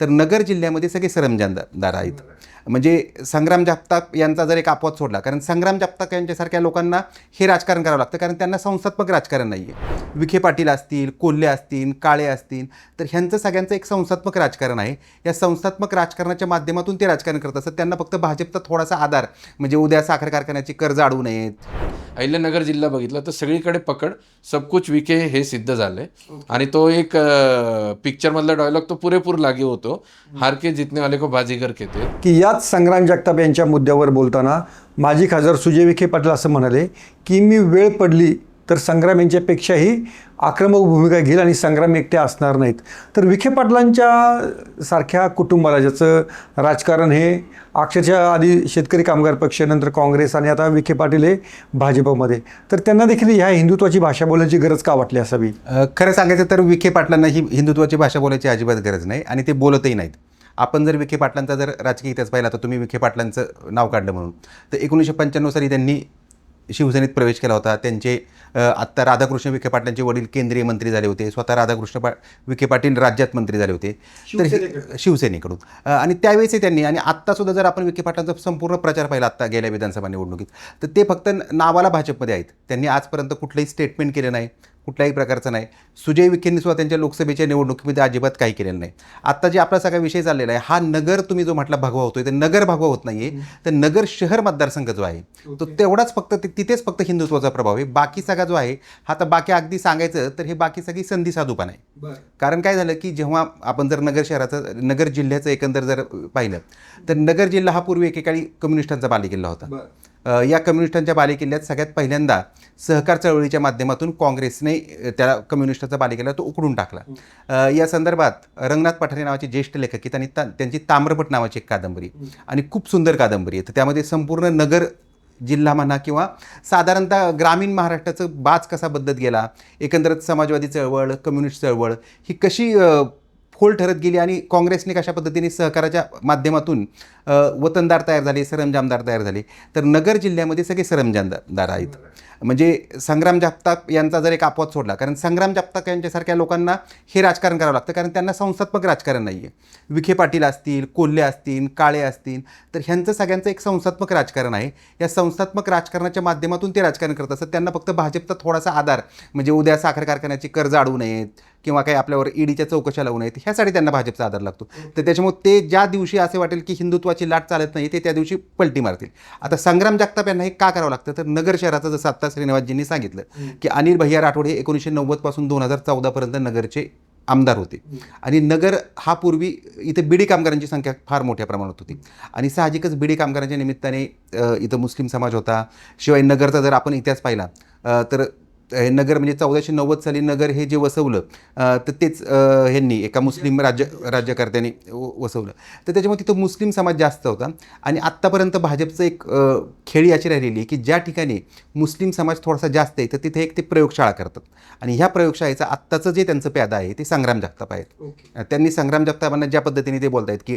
तर नगर जिल्ह्यामध्ये सगळे सरंजामदार आहेत. म्हणजे संग्राम जगताप यांचा जर एक अपवाद सोडला कारण संग्राम जगताप यांच्यासारख्या लोकांना हे राजकारण करावं लागतं कारण त्यांना संस्थात्मक राजकारण नाही आहे विखे पाटील असतील कोल्हे असतील काळे असतील तर ह्यांचं सगळ्यांचं एक संस्थात्मक राजकारण आहे. या संस्थात्मक राजकारणाच्या माध्यमातून ते राजकारण करत असतात. त्यांना फक्त भाजपचा थोडासा आधार म्हणजे उद्या साखर कारखान्याची कर्ज अडू नयेत. अहिल्यानगर जिल्हा बघितला तर सगळीकडे पकड सबकुच विखे हे सिद्ध झालंय आणि तो एक पिक्चर मधला डायलॉग तो पुरेपूर लागे होतो. हार के जितने वाले को बाजीगर कहते की याच संग्राम जगताप यांच्या मुद्द्यावर बोलताना माजी खासदार सुजय विखे पाटील असं म्हणाले की मी वेळ पडली तर संग्राम यांच्यापेक्षाही आक्रमक भूमिका घेईल आणि संग्राम एकटे असणार नाहीत. तर विखे पाटलांच्या सारख्या कुटुंबाला ज्याचं राजकारण हे अक्षरशः आधी शेतकरी कामगार पक्ष नंतर काँग्रेस आणि आता विखे पाटील हे भाजपमध्ये तर त्यांना देखील ह्या हिंदुत्वाची भाषा बोलण्याची गरज का वाटली असावी? खरं सांगायचं तर विखे पाटलांना ही हिंदुत्वाची भाषा बोलायची अजिबात गरज नाही आणि ते बोलतही नाहीत. आपण जर विखे पाटलांचा जर राजकीय इतिहास पाहिला तर तुम्ही विखे पाटलांचं नाव काढलं म्हणून. तर एकोणीसशे पंच्याण्णव साली त्यांनी शिवसेनेत प्रवेश केला होता. त्यांचे आत्ता राधाकृष्ण विखे पाटलांचे वडील केंद्रीय मंत्री झाले होते. स्वतः राधाकृष्ण पा विखे पाटील राज्यात मंत्री झाले होते. तर हे- शिवसेनेकडून. आणि त्यावेळेसही त्यांनी आणि आत्तासुद्धा जर आपण विखे पाटलांचा संपूर्ण प्रचार पाहिला आत्ता गेल्या विधानसभा निवडणुकीत तर ते फक्त नावाला भाजपमध्ये आहेत. त्यांनी आजपर्यंत कुठलंही स्टेटमेंट केलं नाही. कुठल्याही प्रकारचं नाही. सुजय विखेंनी सुद्धा त्यांच्या लोकसभेच्या निवडणुकीमध्ये अजिबात काही केलेलं नाही. आत्ता जे आपला सगळा विषय चाललेला आहे हा नगर तुम्ही जो म्हटला भगवा होतोय तर नगर भगवा होत नाहीये. तर नगर शहर मतदारसंघ जो आहे तो तेवढाच फक्त ते- तिथेच फक्त हिंदुत्वाचा प्रभाव आहे. बाकी सगळा जो आहे हा तर बाकी अगदी सांगायचं तर हे बाकी सगळी संधी साधूपण आहे. कारण काय झालं की जेव्हा आपण जर नगर शहराचं नगर जिल्ह्याचं एकंदर जर पाहिलं तर नगर जिल्हा हा पूर्वी एकेकाळी कम्युनिस्टांचा बालेकिल्ला होता. या कम्युनिस्टांच्या बालेकिल्ल्यात सगळ्यात पहिल्यांदा सहकार चळवळीच्या माध्यमातून काँग्रेसने त्या कम्युनिस्टाचा बालेकिल्ला तो उकडून टाकला. या संदर्भात रंगनाथ पठारे नावाचे ज्येष्ठ लेखक आहेत आणि ता- त्यांची ताम्रपट नावाची एक कादंबरी आणि खूप सुंदर कादंबरी आहे. तर त्यामध्ये संपूर्ण नगर जिल्हा म्हणा किंवा साधारणतः ग्रामीण महाराष्ट्राचं बाज कसा बदलत गेला एकंदरच समाजवादी चळवळ कम्युनिस्ट चळवळ ही कशी फोल ठरत गेली आणि काँग्रेसने कशा पद्धतीने सहकाराच्या माध्यमातून वतनदार तयार झाले सरंजामदार तयार झाले. तर नगर जिल्ह्यामध्ये सगळे सरंजामदार आहेत. म्हणजे संग्राम जगताप यांचा जर एक अपवाद सोडला कारण संग्राम जगताप यांच्यासारख्या लोकांना हे राजकारण करावं लागतं कारण त्यांना संस्थात्मक राजकारण नाही आहे विखे पाटील असतील कोल्हे असतील काळे असतील तर ह्यांचं सगळ्यांचं एक संस्थात्मक राजकारण आहे. या संस्थात्मक राजकारणाच्या माध्यमातून ते राजकारण करत असतात. त्यांना फक्त भाजपचा थोडासा आधार म्हणजे उद्या साखर कारखान्याची कर्ज अडवू नयेत किंवा काही आपल्यावर ईडीच्या चौकशा लावू नयेत ह्यासाठी त्यांना भाजपचा आधार लागतो. तर त्याच्यामुळे ते ज्या दिवशी असे वाटेल की हिंदुत्वाची लाट चालत नाही ते त्या दिवशी पलटी मारतील. आता संग्राम जगताप यांना हे का करावं लागतं? तर नगर शहराचं जसं आत्ता श्रीनिवासजींनी सांगितलं की अनिल भैया राठोड हे एकोणीसशे नव्वदपासून दोन हजार चौदापर्यंत नगरचे आमदार होते. आणि नगर हा पूर्वी इथे बिडी कामगारांची संख्या फार मोठ्या प्रमाणात होती. आणि साहजिकच बिडी कामगारांच्या निमित्ताने इथं मुस्लिम समाज होता. शिवाय नगरचा जर आपण इतिहास पाहिला तर नगर म्हणजे चौदाशे नव्वद साली नगर हे जे वसवलं तर तेच ह्यांनी एका मुस्लिम राज्य राज्यकर्त्यांनी वसवलं. तर त्याच्यामुळे तिथं मुस्लिम समाज जास्त होता आणि आत्तापर्यंत भाजपचं एक खेळी अशी राहिलेली आहे की ज्या ठिकाणी मुस्लिम समाज थोडासा जास्त आहे तर तिथे एक ते प्रयोगशाळा करतात. आणि ह्या प्रयोगशाळेचं आत्ताचं जे त्यांचं प्यादा आहे ते संग्राम जगताप आहेत. त्यांनी संग्राम जगतापांना ज्या पद्धतीने ते बोलत आहेत की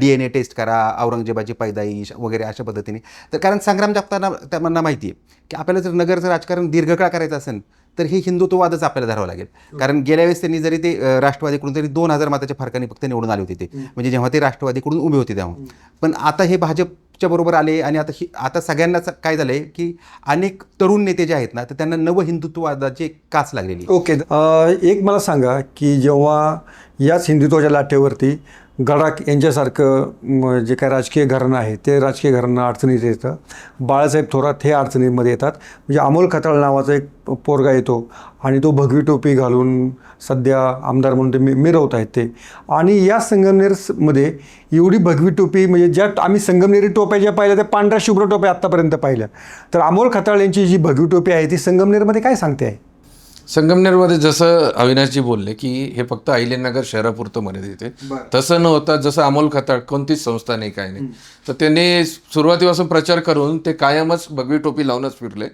डी एन ए टेस्ट करा औरंगजेबाची पैदाईश वगैरे अशा पद्धतीने. तर कारण संग्राम जगताना त्यांना माहिती आहे की आपल्याला जर नगरचं राजकारण दीर्घकाळ करायचं असेल तर हे हिंदुत्ववादच आपल्याला धरावं लागेल. कारण गेल्या वेळेस त्यांनी जरी ते राष्ट्रवादीकडून तरी दोन हजार मताच्या फरकाने फक्त निवडून आले होते ते. म्हणजे जेव्हा ते राष्ट्रवादीकडून उभे होते तेव्हा. पण आता हे भाजपच्या बरोबर आले आणि आता ही आता सगळ्यांनाच काय झालंय की अनेक तरुण नेते जे आहेत ना तर त्यांना नव हिंदुत्ववादाची कास लागलेली. ओके. एक मला सांगा की जेव्हा याच हिंदुत्वाच्या लाटेवरती गडाख यांच्यासारखं जे काय राजकीय घराणं आहे ते राजकीय घरांना अडचणीत येतं. बाळासाहेब थोरात हे अडचणीमध्ये येतात. म्हणजे अमोल खताळ नावाचा एक पोरगा येतो आणि तो भगवी टोपी घालून सध्या आमदार म्हणून ते मि मिरवत आहेत ते. आणि या संगमनेरमध्ये एवढी भगवी टोपी म्हणजे ज्या आम्ही संगमनेरी टोप्या ज्या पाहिल्या त्या पांढऱ्या शुभ्र टोप्या आत्तापर्यंत पाहिल्या. तर अमोल खताळ यांची जी भगवी टोपी आहे ती संगमनेरमध्ये काय सांगते आहे? संगमनेरमध्ये जसं अविनाशजी बोलले की हे फक्त अहिल्यानगर शहरापुरतं मर्यादित आहे. तसं न होता जसं अमोल खताळ कोणतीच संस्था नाही काय नाही. तर त्यांनी सुरुवातीपासून प्रचार करून ते कायमच भगवी टोपी लावूनच फिरले.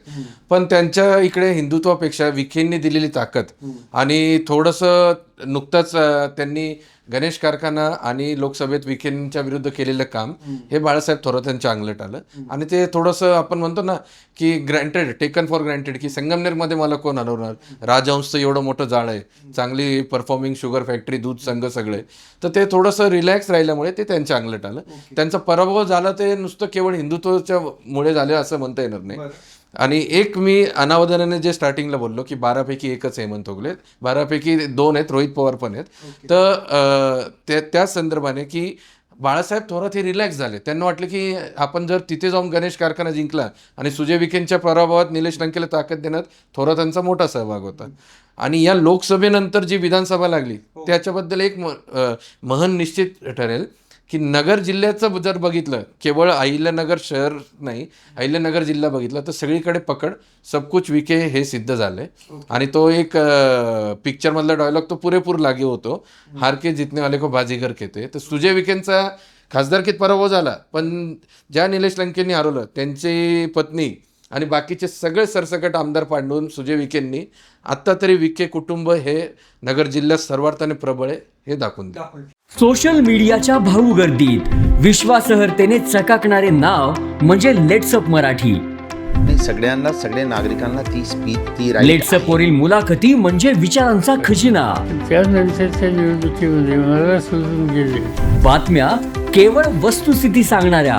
पण त्यांच्या इकडे हिंदुत्वापेक्षा विखेंनी दिलेली ताकद आणि थोडंसं नुकतंच त्यांनी गणेश कारखाना आणि लोकसभेत विखेंच्या विरुद्ध केलेलं काम हे बाळासाहेब थोरात यांच्या अंगलट आलं. आणि ते थोडंसं आपण म्हणतो ना की ग्रँटेड टेकन फॉर ग्रँटेड की संगमनेरमध्ये मला कोण हलवणार राजहंसचं एवढं मोठं जाळ आहे. चांगली परफॉर्मिंग शुगर फॅक्टरी दूध संघ सगळे. तर ते थोडंसं रिलॅक्स राहिल्यामुळे ते त्यांच्या अंगलट आलं. त्यांचा पराभव झाला ते नुसतं केवळ हिंदुत्वाच्या मुळे झाले असं म्हणता येणार नाही. आणि एक मी अनावधानाने जे स्टार्टिंगला बोललो की बारापैकी एकच हेमंत होगले बारापैकी दोन आहेत रोहित पवार पण आहेत. तर त्या त्याच संदर्भाने की बाळासाहेब थोरात हे रिलॅक्स झाले. त्यांना वाटलं की आपण जर तिथे जाऊन गणेश कारखाना जिंकला आणि सुजय विखेंच्या पराभवात निलेश लंकेला ताकद देण्यात थोरातांचा मोठा सहभाग होता. आणि या लोकसभेनंतर जी विधानसभा लागली त्याच्याबद्दल एक महन निश्चित ठरेल. की नगर जिल्ह्याचं जर बघितलं केवळ अहिल्यानगर शहर नाही अहिल्यानगर जिल्हा बघितला तर सगळीकडे पकड सबकुच विके हे सिद्ध झाले आणि तो एक पिक्चरमधला डायलॉग तो पुरेपूर लागे होतो. हार के जितने वाले को बाजीगर खेते तर सुजय विकेंचा खासदारकीत पराभव झाला पण ज्या निलेश लंकेंनी हरवलं त्यांची पत्नी आणि बाकीचे सगळे सरसकट आमदार पांडून सुजय विखेंनी आत्ता तरी विखे कुटुंब हे नगर जिल्ह्यात सर्वार्थाने प्रबळ आहे हे दाखवून दिलं सोशल मीडियाच्या भाऊ गर्दीत विश्वासहर्तेने चकाकणारे नाव म्हणजे लेट्सअप मराठी. नाही सगळ्यांना सगळ्या नागरिकांना ती स्पीच ती लेट्सअप वरील मुलाखती म्हणजे विचारांचा खजिना. त्यानंतरच्या निवडणुकीमध्ये मला सोडून गेले. बातम्या केवळ वस्तुस्थिती सांगणाऱ्या.